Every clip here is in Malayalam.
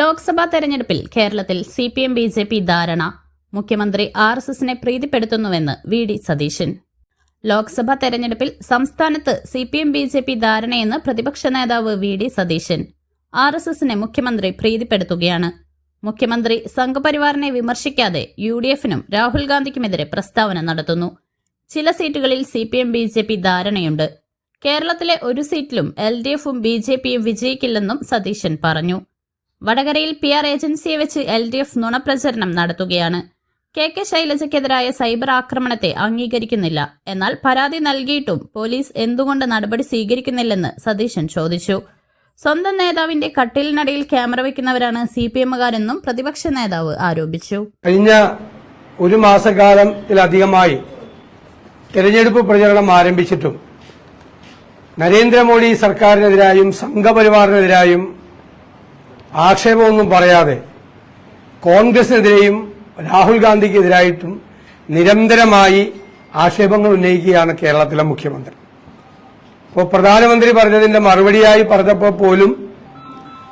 ലോക്സഭാ തെരഞ്ഞെടുപ്പിൽ കേരളത്തിൽ C P M B J P ധാരണ. മുഖ്യമന്ത്രി ആർ എസ് എസിനെ പ്രീതിപ്പെടുത്തുന്നുവെന്ന് വി ഡി സതീശൻ. ലോക്സഭാ തെരഞ്ഞെടുപ്പിൽ സംസ്ഥാനത്ത് C P M B J P ധാരണയെന്ന് പ്രതിപക്ഷ നേതാവ് V D Satheesan. R S എസിനെ മുഖ്യമന്ത്രി പ്രീതിപ്പെടുത്തുകയാണ്. മുഖ്യമന്ത്രി സംഘപരിവാറിനെ വിമർശിക്കാതെ യു ഡി എഫിനും രാഹുൽ ഗാന്ധിക്കുമെതിരെ പ്രസ്താവന നടത്തുന്നു. ചില സീറ്റുകളിൽ C P M B J P ധാരണയുണ്ട്. കേരളത്തിലെ ഒരു സീറ്റിലും എൽ ഡി എഫും ബി ജെ പിയും വിജയിക്കില്ലെന്നും സതീശൻ പറഞ്ഞു. വടകരയിൽ പി ആർ ഏജൻസിയെ വെച്ച് എൽ ഡി എഫ് നുണപ്രചരണം നടത്തുകയാണ്. കെ കെ ശൈലജയ്ക്കെതിരായ സൈബർ ആക്രമണത്തെ അംഗീകരിക്കുന്നില്ല. എന്നാൽ പരാതി നൽകിയിട്ടും പോലീസ് എന്തുകൊണ്ട് നടപടി സ്വീകരിക്കുന്നില്ലെന്ന് സതീശൻ ചോദിച്ചു. സ്വന്തം നേതാവിന്റെ കട്ടിലിനടിയിൽ ക്യാമറ വയ്ക്കുന്നവരാണ് സി പി എമ്മുകാരെന്നും പ്രതിപക്ഷ നേതാവ് ആരോപിച്ചു. കഴിഞ്ഞ ഒരു മാസക്കാലത്തിലധികമായി തെരഞ്ഞെടുപ്പ് പ്രചരണം ആരംഭിച്ചിട്ടും നരേന്ദ്രമോദി സർക്കാരിനെതിരായും സംഘപരിവാറിനെതിരായും ആക്ഷേപമൊന്നും പറയാതെ കോൺഗ്രസിനെതിരെയും രാഹുൽ ഗാന്ധിക്കെതിരായിട്ടും നിരന്തരമായി ആക്ഷേപങ്ങൾ ഉന്നയിക്കുകയാണ് കേരളത്തിലെ മുഖ്യമന്ത്രി. ഇപ്പോൾ പ്രധാനമന്ത്രി പറഞ്ഞതിന്റെ മറുപടിയായി പറഞ്ഞപ്പോൾ പോലും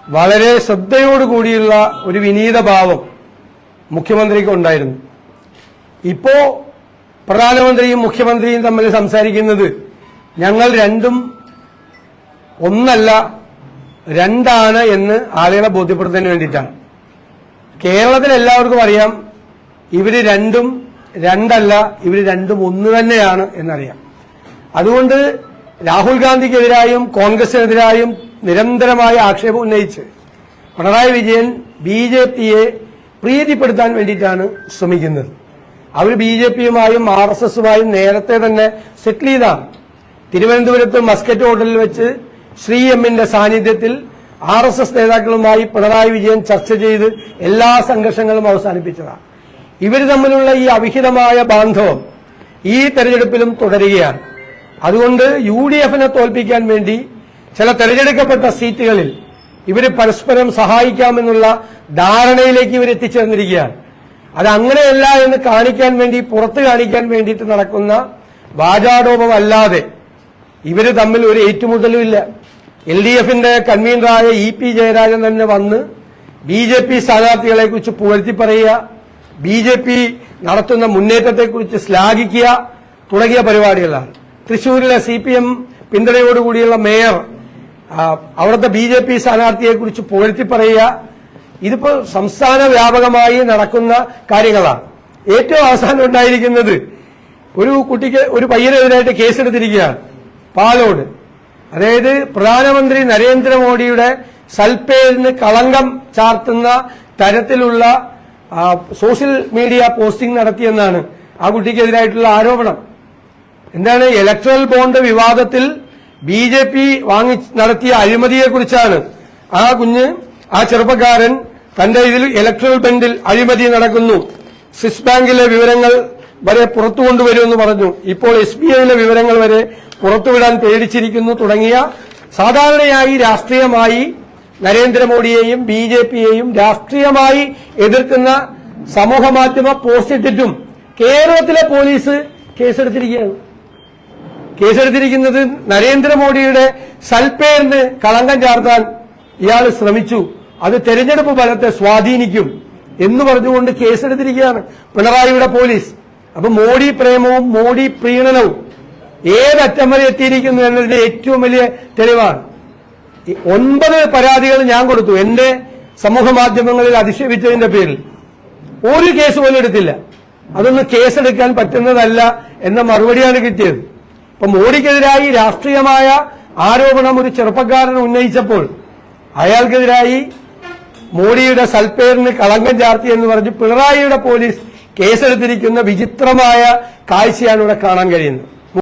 വളരെ ശ്രദ്ധയോടുകൂടിയുള്ള ഒരു വിനീത ഭാവം മുഖ്യമന്ത്രിക്ക് ഉണ്ടായിരുന്നു. ഇപ്പോ പ്രധാനമന്ത്രിയും മുഖ്യമന്ത്രിയും തമ്മിൽ സംസാരിക്കുന്നത് ഞങ്ങൾ രണ്ടും ഒന്നല്ല രണ്ടാണ് എന്ന് ആളുകളെ ബോധ്യപ്പെടുത്തുന്നതിന് വേണ്ടിയിട്ടാണ്. കേരളത്തിൽ എല്ലാവർക്കും അറിയാം ഇവർ രണ്ടും രണ്ടല്ല ഇവർ രണ്ടും ഒന്ന് തന്നെയാണ് എന്നറിയാം. അതുകൊണ്ട് രാഹുൽ ഗാന്ധിക്കെതിരായും കോൺഗ്രസിനെതിരായും നിരന്തരമായ ആക്ഷേപം ഉന്നയിച്ച് പിണറായി വിജയൻ ബി ജെ പിയെ പ്രീതിപ്പെടുത്താൻ വേണ്ടിയിട്ടാണ് ശ്രമിക്കുന്നത്. അവർ ബി ജെ പിയുമായും ആർ എസ് എസുമായും നേരത്തെ തന്നെ സെറ്റിൽ ചെയ്താണ്. തിരുവനന്തപുരത്ത് മസ്കറ്റ് ഹോട്ടലിൽ വെച്ച് ശ്രീ എമ്മിന്റെ സാന്നിധ്യത്തിൽ ആർ എസ് എസ് നേതാക്കളുമായി പിണറായി വിജയൻ ചർച്ച ചെയ്ത് എല്ലാ സംഘർഷങ്ങളും അവസാനിപ്പിച്ചതാണ്. ഇവർ തമ്മിലുള്ള ഈ അവിഹിതമായ ബാന്ധവം ഈ തെരഞ്ഞെടുപ്പിലും തുടരുകയാണ്. അതുകൊണ്ട് യു ഡി എഫിനെ തോൽപ്പിക്കാൻ വേണ്ടി ചില തെരഞ്ഞെടുക്കപ്പെട്ട സീറ്റുകളിൽ ഇവർ പരസ്പരം സഹായിക്കാമെന്നുള്ള ധാരണയിലേക്ക് ഇവർ എത്തിച്ചേർന്നിരിക്കുകയാണ്. അത് അങ്ങനെയല്ല എന്ന് കാണിക്കാൻ വേണ്ടി പുറത്ത് കാണിക്കാൻ വേണ്ടിയിട്ട് നടക്കുന്ന വാചാടോപമല്ലാതെ ഇവർ തമ്മിൽ ഒരു ഏറ്റുമുട്ടലും ഇല്ല. എൽ ഡി എഫിന്റെ കൺവീനറായ ഇ പി ജയരാജൻ തന്നെ വന്ന് ബി ജെ പി സ്ഥാനാർത്ഥികളെ കുറിച്ച് പുകഴ്ത്തി പറയുക ബി ജെ പി നടത്തുന്ന മുന്നേറ്റത്തെക്കുറിച്ച് ശ്ലാഘിക്കുക തുടങ്ങിയ പരിപാടികളാണ്. തൃശൂരിലെ സി പി എം പിന്തുണയോടുകൂടിയുള്ള മേയർ അവിടുത്തെ ബി ജെ പി സ്ഥാനാർത്ഥിയെ കുറിച്ച് പുകഴ്ത്തി പറയുക ഇതിപ്പോ സംസ്ഥാന വ്യാപകമായി നടക്കുന്ന കാര്യങ്ങളാണ്. ഏറ്റവും അവസാനം ഉണ്ടായിരിക്കുന്നത് ഒരു കുട്ടിക്ക് ഒരു പയ്യനെതിരായിട്ട് കേസെടുത്തിരിക്കുകയാണ് പാലോട്. അതായത് പ്രധാനമന്ത്രി നരേന്ദ്രമോദിയുടെ സൽപ്പേരിന് കളങ്കം ചാർത്തുന്ന തരത്തിലുള്ള സോഷ്യൽ മീഡിയ പോസ്റ്റിംഗ് നടത്തിയെന്നാണ് ആ കുട്ടിക്കെതിരായിട്ടുള്ള ആരോപണം. എന്താണ് ഇലക്ട്രൽ ബോണ്ട് വിവാദത്തിൽ ബി ജെ പി വാങ്ങി നടത്തിയ അഴിമതിയെക്കുറിച്ചാണ് ആ കുഞ്ഞ് ആ ചെറുപ്പക്കാരൻ തന്റെ ഇതിൽ ഇലക്ട്രൽ ബണ്ടിൽ അഴിമതി നടക്കുന്നു. സ്വിസ് ബാങ്കിലെ വിവരങ്ങൾ വരെ പുറത്തു കൊണ്ടുവരുമെന്ന് പറഞ്ഞു. ഇപ്പോൾ എസ് ബി ഐയിലെ വിവരങ്ങൾ വരെ പുറത്തുവിടാൻ പേടിച്ചിരിക്കുന്നു തുടങ്ങിയ സാധാരണയായി രാഷ്ട്രീയമായി നരേന്ദ്രമോദിയെയും ബി ജെ പിയെയും രാഷ്ട്രീയമായി എതിർക്കുന്ന സമൂഹ മാധ്യമ പോസ്റ്റ് ഇട്ടിട്ടും കേരളത്തിലെ പോലീസ് കേസെടുത്തിരിക്കുകയാണ്. കേസെടുത്തിരിക്കുന്നത് നരേന്ദ്രമോദിയുടെ സൽപ്പേരിന് കളങ്കം ചാർത്താൻ ഇയാൾ ശ്രമിച്ചു. അത് തെരഞ്ഞെടുപ്പ് ഫലത്തെ സ്വാധീനിക്കും എന്ന് പറഞ്ഞുകൊണ്ട് കേസെടുത്തിരിക്കുകയാണ് പിണറായിയുടെ പോലീസ്. അപ്പൊ മോഡി പ്രേമവും മോഡി പ്രീണനവും ഏതറ്റം വരെ എത്തിയിരിക്കുന്നു എന്നതിന്റെ ഏറ്റവും വലിയ തെളിവാണ്. ഒൻപത് പരാതികൾ ഞാൻ കൊടുത്തു. എന്റെ സമൂഹ മാധ്യമങ്ങളിൽ അധിക്ഷേപിച്ചതിന്റെ പേരിൽ. ഒരു കേസ് പോലും എടുത്തില്ല. അതൊന്നും കേസെടുക്കാൻ പറ്റുന്നതല്ല എന്ന മറുപടിയാണ് കിട്ടിയത്. അപ്പൊ മോഡിക്കെതിരായി രാഷ്ട്രീയമായ ആരോപണം ഒരു ചെറുപ്പക്കാരൻ ഉന്നയിച്ചപ്പോൾ അയാൾക്കെതിരായി മോഡിയുടെ സൽപ്പേരിന് കളങ്കം ചാർത്തി എന്ന് പറഞ്ഞ് പിണറായിയുടെ പോലീസ് കേസെടുത്തിരിക്കുന്ന വിചിത്രമായ കാഴ്ചയാണ് ഇവിടെ കാണാൻ കഴിയുന്നത്.